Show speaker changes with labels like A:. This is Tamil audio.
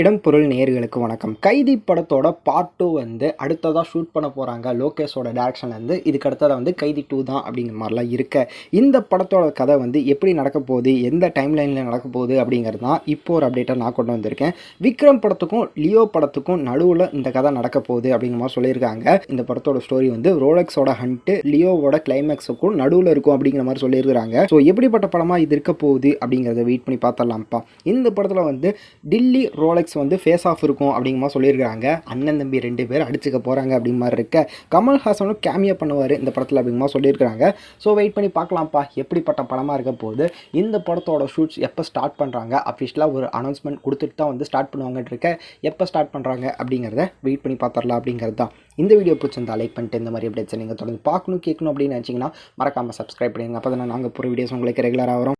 A: இடம் பொருள் நேர்களுக்கு வணக்கம். கைதி படத்தோட பார்ட் டூ வந்து அடுத்ததாக ஷூட் பண்ண போகிறாங்க லோகேஷோட டேரக்ஷன்லேருந்து இதுக்கு அடுத்ததாக வந்து கைதி டூ தான் அப்படிங்கிற மாதிரிலாம் இருக்க. இந்த படத்தோட கதை வந்து எப்படி நடக்க போகுது எந்த டைம் லைனில் நடக்க போகுது அப்படிங்கிறது தான் இப்போ ஒரு அப்டேட்டாக நான் கொண்டு வந்திருக்கேன். விக்ரம் படத்துக்கும் லியோ படத்துக்கும் நடுவில் இந்த கதை நடக்க போகுது அப்படிங்கிற மாதிரி சொல்லியிருக்காங்க. இந்த படத்தோட ஸ்டோரி வந்து ரோலக்ஸோட ஹண்ட்டு லியோவோட கிளைமேக்ஸுக்கும் நடுவில் இருக்கும் அப்படிங்கிற மாதிரி சொல்லியிருக்கிறாங்க. ஸோ எப்படிப்பட்ட படமாக இது இருக்க போகுது அப்படிங்கிறத வெயிட் பண்ணி பார்த்துடலாம்ப்பா. இந்த படத்தில் வந்து டில்லி ரோலக்ஸ் வந்து ஃபேஸ் ஆஃப் இருக்கும் அப்படிங்கிற மாதிரி சொல்லியிருக்காங்க அண்ணன் தம்பி ரெண்டு பேர் அடிச்சுக்க போகிறாங்க அப்படிங்க மாதிரி இருக்க கமல்ஹாசனும் கேமியா பண்ணுவார் இந்த படத்தில் அப்படிங்கிற மாதிரி சொல்லியிருக்காங்க ஸோ வெயிட் பண்ணி பார்க்கலாம்ப்பா எப்படிப்பட்ட படமாக இருக்க போகுது இந்த படத்தோட ஷூட்ஸ் எப்போ ஸ்டார்ட் பண்ணுறாங்க அஃபிஷியலாக ஒரு அனௌன்ஸ்மெண்ட் கொடுத்துட்டு தான் வந்து ஸ்டார்ட் பண்ணுவாங்கன்னு இருக்க எப்போ ஸ்டார்ட் பண்ணுறாங்க அப்படிங்கிறத வெயிட் பண்ணி பார்த்துடலாம் அப்படிங்கிறது தான். இந்த வீடியோ பிடிச்சிருந்தா லைக் பண்ணிட்டு இந்த மாதிரி அப்டேட்ஸ் நீங்கள் தொடர்ந்து பார்க்கணும் கேட்கணும் அப்படின்னு நினச்சிங்கன்னா மறக்காமல் சப்ஸ்கிரைப் பண்ணிடுங்க. அப்போ தான் நாங்கள் போகிற வீடியோஸ் உங்களுக்கு ரெகுலராக வரும்.